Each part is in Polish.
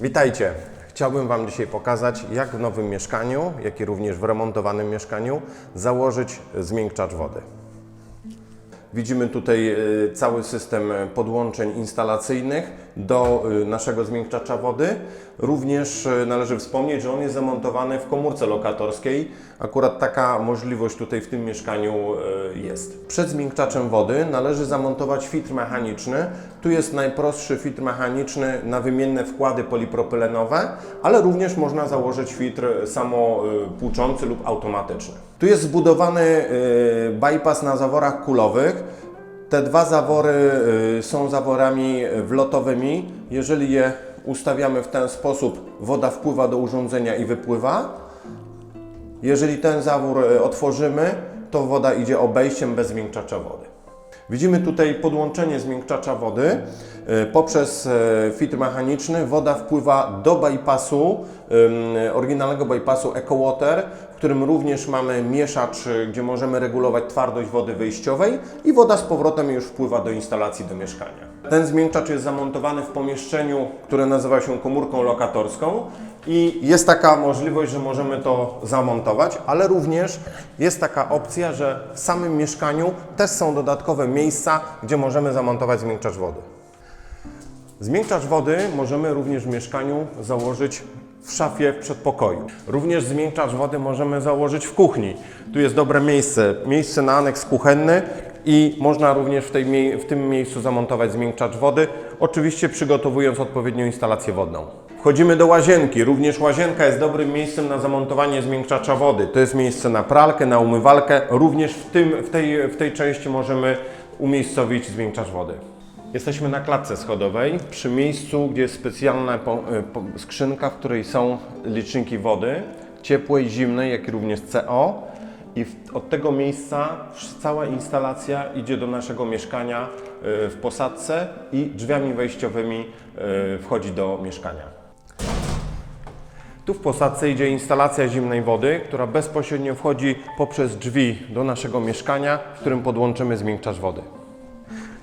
Witajcie! Chciałbym Wam dzisiaj pokazać, jak w nowym mieszkaniu, jak i również w remontowanym mieszkaniu założyć zmiękczacz wody. Widzimy tutaj y, cały system podłączeń instalacyjnych do y, naszego zmiękczacza wody. Również należy wspomnieć, że on jest zamontowany w komórce lokatorskiej. Akurat taka możliwość tutaj w tym mieszkaniu jest. Przed zmiękczaczem wody należy zamontować filtr mechaniczny. Tu jest najprostszy filtr mechaniczny na wymienne wkłady polipropylenowe, ale również można założyć filtr samopłuczący lub automatyczny. Tu jest zbudowany bypass na zaworach kulowych. Te dwa zawory y, są zaworami wlotowymi. Jeżeli je ustawiamy w ten sposób, woda wpływa do urządzenia i wypływa. Jeżeli ten zawór y, otworzymy, to woda idzie obejściem bez zmiękczacza wody. Widzimy tutaj podłączenie zmiękczacza wody. Y, Poprzez y, filtr mechaniczny woda wpływa do bypassu, oryginalnego bypassu EcoWater, w którym również mamy mieszacz, y, gdzie możemy regulować twardość wody wyjściowej i woda z powrotem już wpływa do instalacji do mieszkania. Ten zmiękczacz jest zamontowany w pomieszczeniu, które nazywa się komórką lokatorską i jest taka możliwość, że możemy to zamontować, ale również jest taka opcja, że w samym mieszkaniu też są dodatkowe miejsca, gdzie możemy zamontować zmiękczacz wody. Zmiękczacz wody możemy również w mieszkaniu założyć w szafie w przedpokoju. Również zmiękczacz wody możemy założyć w kuchni. Tu jest dobre miejsce, miejsce na aneks kuchenny i można również w, tej, w tym miejscu zamontować zmiękczacz wody, oczywiście przygotowując odpowiednią instalację wodną. Wchodzimy do łazienki. Również łazienka jest dobrym miejscem na zamontowanie zmiękczacza wody. To jest miejsce na pralkę, na umywalkę. Również w, tym, w, tej, w tej części możemy umiejscowić zmiękczacz wody. Jesteśmy na klatce schodowej, przy miejscu, gdzie jest specjalna po, skrzynka, w której są liczniki wody, ciepłej, zimnej, jak i również CO. I od tego miejsca cała instalacja idzie do naszego mieszkania y, w posadce i drzwiami wejściowymi y, wchodzi do mieszkania. Tu w posadce idzie instalacja zimnej wody, która bezpośrednio wchodzi poprzez drzwi do naszego mieszkania, w którym podłączymy zmiękczacz wody.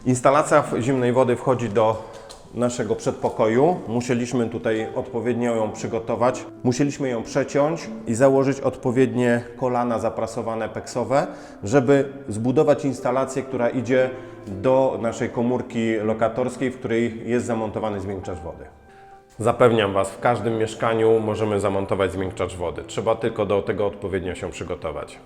Instalacja zimnej wody wchodzi do naszego przedpokoju. Musieliśmy tutaj odpowiednio ją przygotować. Musieliśmy ją przeciąć i założyć odpowiednie kolana zaprasowane peksowe, żeby zbudować instalację, która idzie do naszej komórki lokatorskiej, w której jest zamontowany zmiękczacz wody. Zapewniam Was, w każdym mieszkaniu możemy zamontować zmiękczacz wody. Trzeba tylko do tego odpowiednio się przygotować.